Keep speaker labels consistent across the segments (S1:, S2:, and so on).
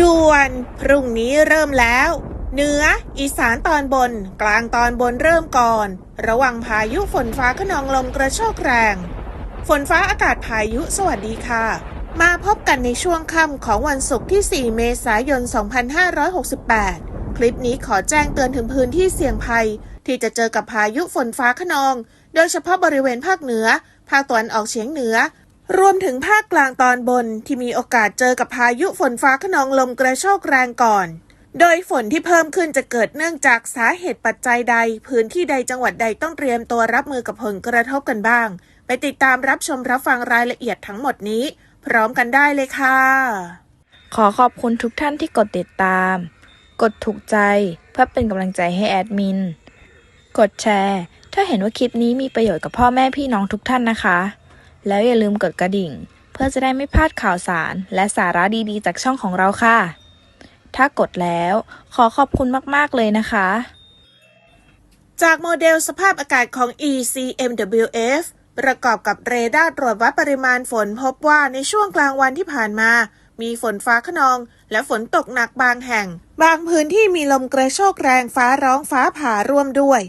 S1: ด่วน พรุ่งนี้เริ่มแล้ว เหนือ อีสานตอนบน กลางตอนบนเริ่มก่อน ระวังพายุฝนฟ้าขนองลมกระโชกแรง ฝนฟ้าอากาศพายุสวัสดีค่ะ มาพบกันในช่วงค่ำของวันศุกร์ที่ 4 เมษายน 2568 คลิปนี้ขอแจ้งเตือนถึงพื้นที่เสี่ยงภัย ที่จะเจอกับพายุฝนฟ้าขนอง โดยเฉพาะบริเวณภาคเหนือ ภาคตะวันออกเฉียงเหนือ รวมถึงภาคกลางตอนบนที่มีโอกาสเจอกับพายุฝนฟ้าขนองลมกระโชกแรงก่อน โดยฝนที่เพิ่มขึ้นจะเกิดเนื่องจากสาเหตุปัจจัยใด พื้นที่ใดจังหวัดใดต้องเตรียมตัวรับมือกับผลกระทบกันบ้าง ไปติดตามรับชมรับฟังรายละเอียดทั้งหมดนี้ พร้อมกันได้เลยค่ะ
S2: ขอขอบคุณทุกท่านที่กดติดตาม กดถูกใจเพื่อเป็นกำลังใจให้แอดมิน กดแชร์ ถ้าเห็นว่าคลิปนี้มีประโยชน์กับพ่อแม่พี่น้องทุกท่านนะคะ แล้วอย่าลืมกดกระดิ่ง เพื่อจะได้ไม่พลาดข่าวสาร และสาระดีๆ จากช่องของเราค่ะ ถ้ากดแล้วขอขอบคุณมากๆเลยนะคะ
S1: จากโมเดลสภาพอากาศของ ECMWF ประกอบกับเรดาร์ตรวจวัดปริมาณฝนพบว่าในช่วงกลางวันที่ผ่านมา มีฝนฟ้าขนอง และฝนตกหนักบางแห่ง บางพื้นที่มีลมกระโชกแรงฟ้าร้องฟ้าผ่าร่วมด้วย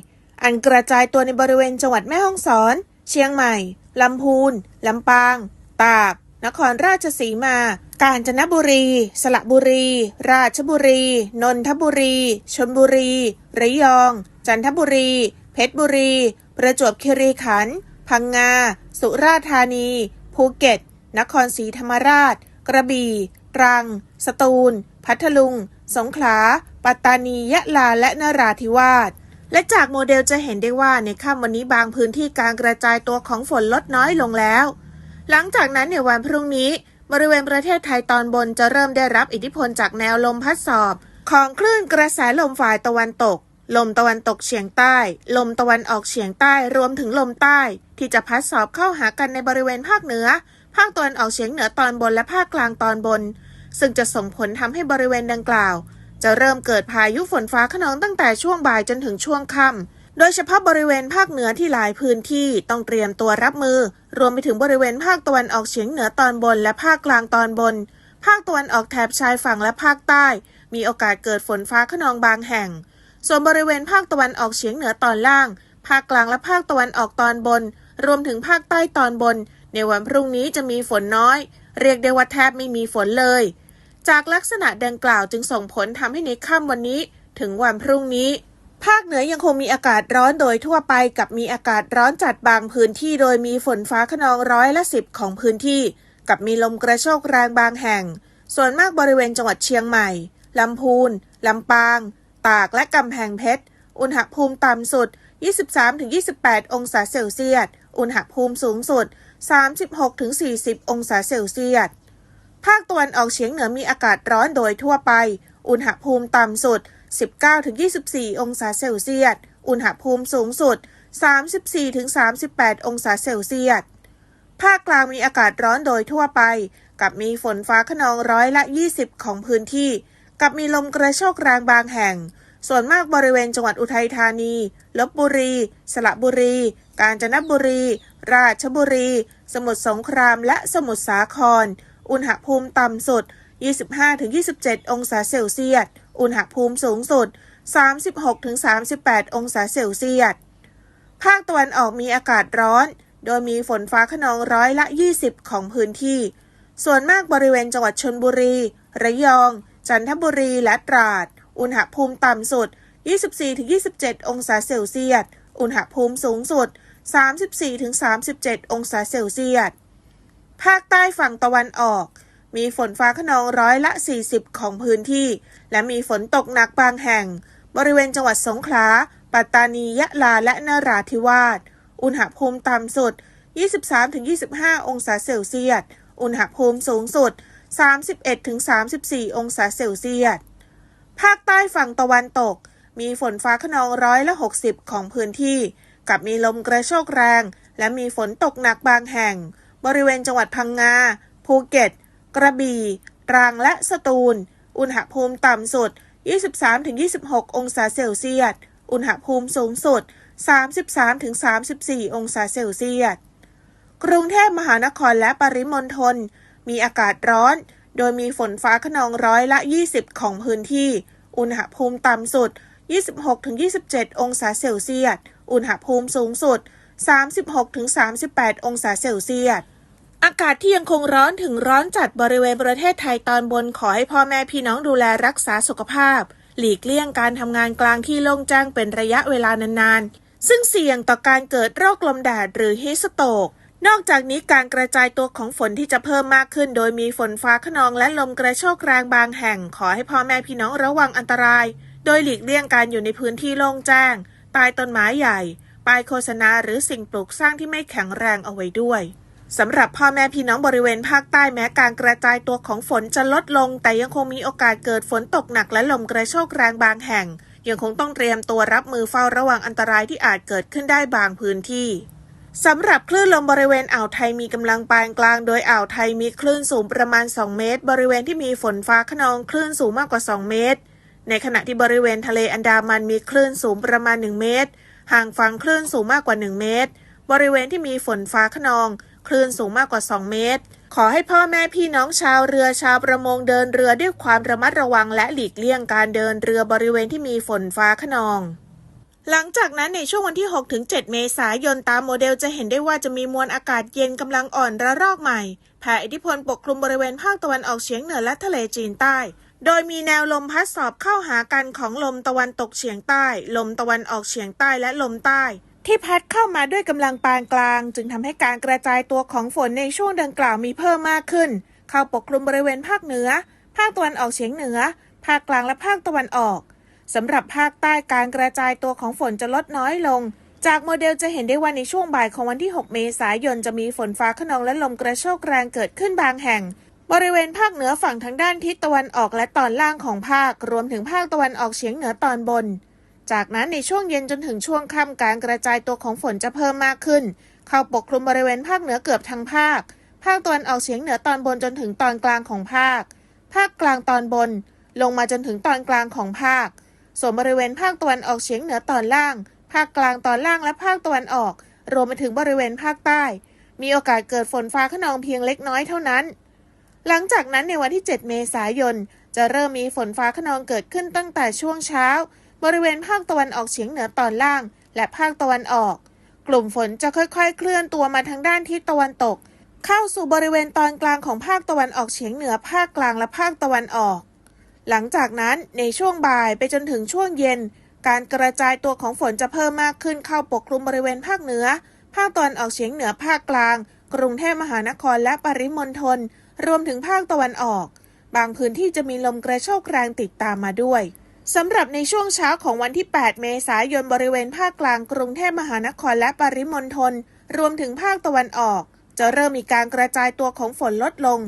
S1: อันกระจายตัวในบริเวณจังหวัดแม่ฮ่องสอน เชียงใหม่ ลำพูน ลำปาง ตาก นครราชสีมา กาญจนบุรี สระบุรี ราชบุรี นนทบุรีชลบุรี ระยอง จันทบุรี เพชรบุรี ประจวบคีรีขันธ์ พังงา สุราษฎร์ธานี ภูเก็ต นครศรีธรรมราช กระบี่ ตรัง สตูล พัทลุง สงขลา ปัตตานี ยะลา และนราธิวาส และจากโมเดลจะเห็นได้ว่าในค่ำวันนี้บางพื้นที่การกระจายตัวของฝนลดน้อยลงแล้ว หลังจากนั้นในวันพรุ่งนี้ บริเวณประเทศไทยตอนบนจะเริ่มได้รับอิทธิพลจากแนวลมพัดสอบ ของคลื่นกระแสลมฝ่ายตะวันตก ลมตะวันตกเฉียงใต้ ลมตะวันออกเฉียงใต้รวมถึงลมใต้ ที่จะพัดสอบเข้าหากันในบริเวณภาคเหนือ ภาคตะวันออกเฉียงเหนือตอนบนและภาคกลางตอนบน ซึ่งจะส่งผลทำให้บริเวณดังกล่าว จะเริ่มเกิดพายุฝนฟ้าขนองตั้งแต่ช่วงบ่ายจนถึงช่วงค่ำ โดยเฉพาะบริเวณภาคเหนือที่หลายพื้นที่ต้องเตรียมตัวรับมือ รวมไปถึงบริเวณภาคตะวันออกเฉียงเหนือตอนบนและภาคกลางตอนบน ภาคตะวันออกแถบชายฝั่งและภาคใต้ มีโอกาสเกิดฝนฟ้าขนองบางแห่ง ส่วนบริเวณภาคตะวันออกเฉียงเหนือตอนล่าง ภาคกลางและภาคตะวันออกตอนบน รวมถึงภาคใต้ตอนบน ในวันพรุ่งนี้จะมีฝนน้อย เรียกได้ว่าแทบไม่มีฝนเลย จากลักษณะดังกล่าวจึงส่งผลทำให้ในค่ำวันนี้ถึงวันพรุ่งนี้ ภาคเหนือยังคงมีอากาศร้อนโดยทั่วไปกับมีอากาศร้อนจัดบางพื้นที่โดยมีฝนฟ้าขนองร้อยละสิบของพื้นที่ กับมีลมกระโชกแรงบางแห่ง ส่วนมากบริเวณจังหวัดเชียงใหม่ลำพูนลำปาง ตากและกำแพงเพชร อุณหภูมิต่ำสุด 23-28 องศาเซลเซียส อุณหภูมิสูงสุด 36-40 องศาเซลเซียส ภาคตะวันออกเฉียงเหนือมีอากาศร้อนโดยทั่วไป อุณหภูมิต่ำสุด 19-24 องศาเซลเซียส อุณหภูมิสูงสุด 34-38 องศาเซลเซียส ภาคกลางมีอากาศร้อนโดยทั่วไป กับมีฝนฟ้าขนองร้อยละ 20 ของพื้นที่ กับมีลมกระโชกแรงบางแห่ง ส่วนมากบริเวณจังหวัดอุทัยธานี ลบบุรี สระบุรี กาญจนบุรี ราชบุรี สมุทรสงคราม และสมุทรสาคร อุณหภูมิต่ำสุด 25-27 องศาเซลเซียส อุณหภูมิสูงสุด 36-38 องศาเซลเซียส ภาคตะวันออกมีอากาศร้อน โดยมีฝนฟ้าขนองร้อยละ 20 ของพื้นที่ ส่วนมากบริเวณจังหวัดชนบุรี ระยอง จันทบุรี และตราด อุณหภูมิต่ำสุด 24-27 องศาเซลเซียส อุณหภูมิสูงสุด 34-37 องศาเซลเซียส ภาคใต้ฝั่งตะวันออก มีฝนฟ้าขนองร้อยละ 40 ของพื้นที่ และมีฝนตกหนักบางแห่ง บริเวณจังหวัดสงขลา ปัตตานี ยะลา และนราธิวาส อุณหภูมิต่ำสุด 23-25 องศาเซลเซียส อุณหภูมิสูงสุด 31-34 องศาเซลเซียส ภาคใต้ฝั่งตะวันตก มีฝนฟ้าขนองร้อยละ 60 ของพื้นที่ กับมีลมกระโชกแรง และมีฝนตกหนักบางแห่ง บริเวณจังหวัดพังงา ภูเก็ต กระบี่ ตรังและสตูล อุณหภูมิต่ำสุด 23-26 องศาเซลเซียส อุณหภูมิสูงสุด 33-34 องศาเซลเซียส กรุงเทพมหานครและปริมณฑลมีอากาศร้อน โดยมีฝนฟ้าขนองร้อยละ 20 ของพื้นที่ อุณหภูมิต่ำสุด 26-27 องศาเซลเซียส อุณหภูมิสูงสุด 36-38 องศาเซลเซียส อากาศที่ยังคงร้อนถึงร้อนจัดบริเวณประเทศไทยตอนบนขอให้พ่อแม่พี่น้องดูแลรักษาสุขภาพ หลีกเลี่ยงการทำงานกลางที่โล่งแจ้งเป็นระยะเวลานานๆ ซึ่งเสี่ยงต่อการเกิดโรคลมแดดหรือฮิสโตก นอกจากนี้การกระจายตัวของฝนที่จะเพิ่มมากขึ้น โดยมีฝนฟ้าขนองและลมกระโชกแรงบางแห่ง ขอให้พ่อแม่พี่น้องระวังอันตราย โดยหลีกเลี่ยงการอยู่ในพื้นที่โล่งแจ้งใต้ต้นไม้ใหญ่ป้ายโฆษณาหรือสิ่งปลูกสร้างที่ไม่แข็งแรงเอาไว้ด้วย สำหรับพ่อแม่พี่น้องบริเวณภาคใต้แม้การกระจายตัวของฝนจะลดลง แต่ยังคงมีโอกาสเกิดฝนตกหนักและลมกระโชกแรงบางแห่ง ยังคงต้องเตรียมตัวรับมือเฝ้าระวังอันตรายที่อาจเกิดขึ้นได้บางพื้นที่สำหรับคลื่นลมบริเวณอ่าวไทยมีกำลังปานกลาง โดยอ่าวไทยมีคลื่นสูงประมาณ 2 เมตร บริเวณที่มีฝนฟ้าขนองคลื่นสูงมากกว่า 2 เมตร ในขณะที่บริเวณทะเลอันดามันมีคลื่นสูงประมาณ 1 เมตร ห่างฝั่งคลื่นสูงมากกว่า 1 เมตร บริเวณที่มีฝนฟ้าขนอง คลื่นสูงมากกว่า 2 เมตร ขอให้พ่อแม่พี่น้องชาวเรือชาวประมงเดินเรือด้วยความระมัดระวังและหลีกเลี่ยงการเดินเรือบริเวณที่มีฝนฟ้าขนองหลังจากนั้นในช่วงวันที่ 6-7 เมษายนตามโมเดลจะเห็นได้ว่าจะมีมวลอากาศเย็นกำลังอ่อนระลอกใหม่แผ่อิทธิพลปกคลุมบริเวณภาคตะวันออกเฉียงเหนือและทะเลจีนใต้ โดยมีแนวลมพัดสอบเข้าหากันของลมตะวันตกเฉียงใต้ ลมตะวันออกเฉียงใต้และลมใต้ ที่พัดเข้ามาด้วยกำลังปานกลาง จึงทำให้การกระจายตัวของฝนในช่วงดังกล่าวมีเพิ่มมากขึ้น เข้าปกคลุมบริเวณภาคเหนือ ภาคตะวันออกเฉียงเหนือ ภาคกลางและภาคตะวันออกสำหรับภาคใต้การกระจายตัวของฝนจะลดน้อยลง จากโมเดลจะเห็นได้ว่าในช่วงบ่ายของวันที่ 6 เมษายนจะมีฝนฟ้าขนองและลมกระโชกแรงเกิดขึ้นบางแห่ง บริเวณภาคเหนือฝั่งทางด้านทิศตะวันออกและตอนล่างของภาค รวมถึงภาคตะวันออกเฉียงเหนือตอนบน จากนั้นในช่วงเย็นจนถึงช่วงค่ำการกระจายตัวของฝนจะเพิ่มมากขึ้น เข้าปกคลุมบริเวณภาคเหนือเกือบทั้งภาค ภาคตะวันออกเฉียงเหนือตอนบนจนถึงตอนกลางของภาค ภาคกลางตอนบน ลงมาจนถึงตอนกลางของภาค ส่วนบริเวณภาคตะวันออกเฉียงเหนือตอนล่าง ภาคกลางตอนล่างและภาคตะวันออก รวมไปถึงบริเวณภาคใต้ มีโอกาสเกิดฝนฟ้าขนองเพียงเล็กน้อยเท่านั้น หลังจากนั้นในวันที่ 7 เมษายน จะเริ่มมีฝนฟ้าขนองเกิดขึ้นตั้งแต่ช่วงเช้า บริเวณภาคตะวันออกเฉียงเหนือตอนล่าง และภาคตะวันออก กลุ่มฝนจะค่อยๆ เคลื่อนตัวมาทางด้านทิศตะวันตก เข้าสู่บริเวณตอนกลางของภาคตะวันออกเฉียงเหนือภาคกลางและภาคตะวันออก หลังจากนั้นในช่วงบ่ายไปจนถึงช่วงเย็น การกระจายตัวของฝนจะเพิ่มมากขึ้นเข้าปกคลุมบริเวณภาคเหนือ ภาคตะวันออกเฉียงเหนือภาคกลาง กรุงเทพมหานครและปริมณฑลรวมถึงภาคตะวันออก บางพื้นที่จะมีลมกระโชกแรงติดตามมาด้วย สำหรับในช่วงเช้าของวันที่ 8 เมษายนบริเวณภาคกลางกรุงเทพมหานครและปริมณฑลรวมถึงภาคตะวันออก จะเริ่มมีการกระจายตัวของฝนลดลง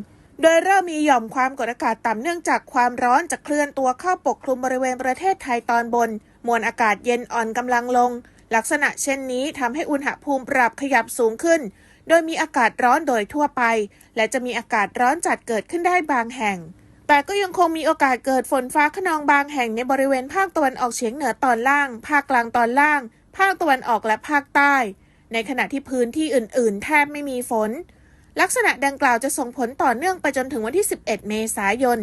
S1: โดยเริ่มมีหย่อมความกดอากาศต่ำเนื่องจากความร้อนจะเคลื่อนตัวเข้าปกคลุมบริเวณประเทศไทยตอนบน มวลอากาศเย็นอ่อนกำลังลง ลักษณะเช่นนี้ทำให้อุณหภูมิปรับขยับสูงขึ้น โดยมีอากาศร้อนโดยทั่วไป และจะมีอากาศร้อนจัดเกิดขึ้นได้บางแห่ง แต่ก็ยังคงมีโอกาสเกิดฝนฟ้าขนองบางแห่งในบริเวณภาคตะวันออกเฉียงเหนือตอนล่าง ภาคกลางตอนล่าง ภาคตะวันออกและภาคใต้ ในขณะที่พื้นที่อื่น ๆ แทบไม่มีฝน ลักษณะดังกล่าวจะส่งผลต่อเนื่องไปจนถึงวันที่ 11 เมษายน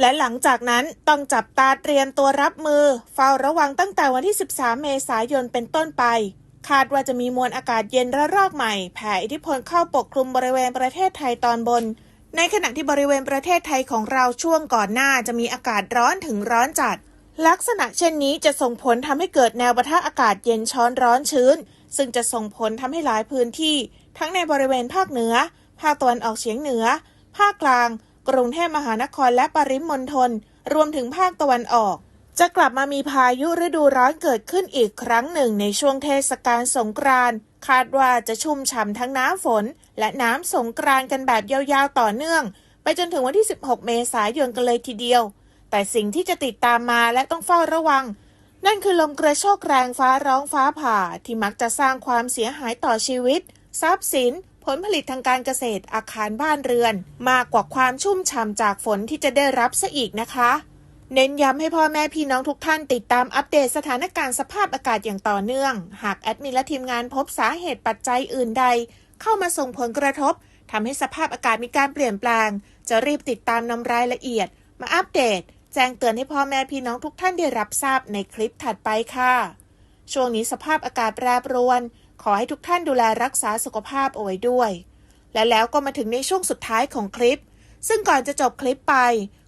S1: และหลังจากนั้นต้องจับตาเตรียมตัวรับมือ เฝ้าระวังตั้งแต่วันที่ 13 เมษายนเป็นต้นไป คาดว่าจะมีมวลอากาศเย็นระลอกใหม่แผ่อิทธิพลเข้าปกคลุมบริเวณประเทศไทยตอนบน ในขณะที่บริเวณประเทศไทยของเราช่วงก่อนหน้าจะมีอากาศร้อนถึงร้อนจัด ลักษณะเช่นนี้จะส่งผลทำให้เกิดแนวปะทะอากาศเย็นช้อนร้อนชื้น ซึ่งจะส่งผลทำให้หลายพื้นที่ ทั้งในบริเวณภาคเหนือ ภาคตะวันออกเฉียงเหนือ ภาคกลาง กรุงเทพมหานครและปริมณฑลรวมถึงภาคตะวันออก จะกลับมามีพายุฤดูร้อนเกิดขึ้นอีกครั้งหนึ่งในช่วงเทศกาลสงกรานต์ คาดว่าจะชุ่มฉ่ำทั้งน้ำฝน และน้ำสงกรานกันแบบยาวๆต่อเนื่อง ไปจนถึงวันที่ 16 เมษายนกันเลยทีเดียว แต่สิ่งที่จะติดตามมาและต้องเฝ้าระวัง นั่นคือลมกระโชกแรงฟ้าร้องฟ้าผ่าที่มักจะสร้างความเสียหายต่อชีวิต ทรัพย์สิน ผลผลิตทางการเกษตรอาคารบ้านเรือน มากกว่าความชุ่มฉ่ำจากฝนที่จะได้รับซะอีกนะคะ เน้นย้ำให้พ่อแม่พี่น้องทุกท่านติดตามอัปเดตสถานการณ์สภาพอากาศอย่างต่อเนื่อง หากแอดมินและทีมงานพบสาเหตุปัจจัยอื่นใด เข้ามาส่งผลกระทบทำให้สภาพอากาศมีการเปลี่ยนแปลง จะรีบติดตามนำรายละเอียด มาอัปเดต แจ้งเตือนให้พ่อแม่พี่น้องทุกท่านได้รับทราบในคลิปถัดไปค่ะ ช่วงนี้สภาพอากาศแปรปรวน ขอให้ทุกท่านดูแลรักษาสุขภาพเอาไว้ด้วย และแล้วก็มาถึงในช่วงสุดท้ายของคลิป ซึ่งก่อนจะจบคลิปไป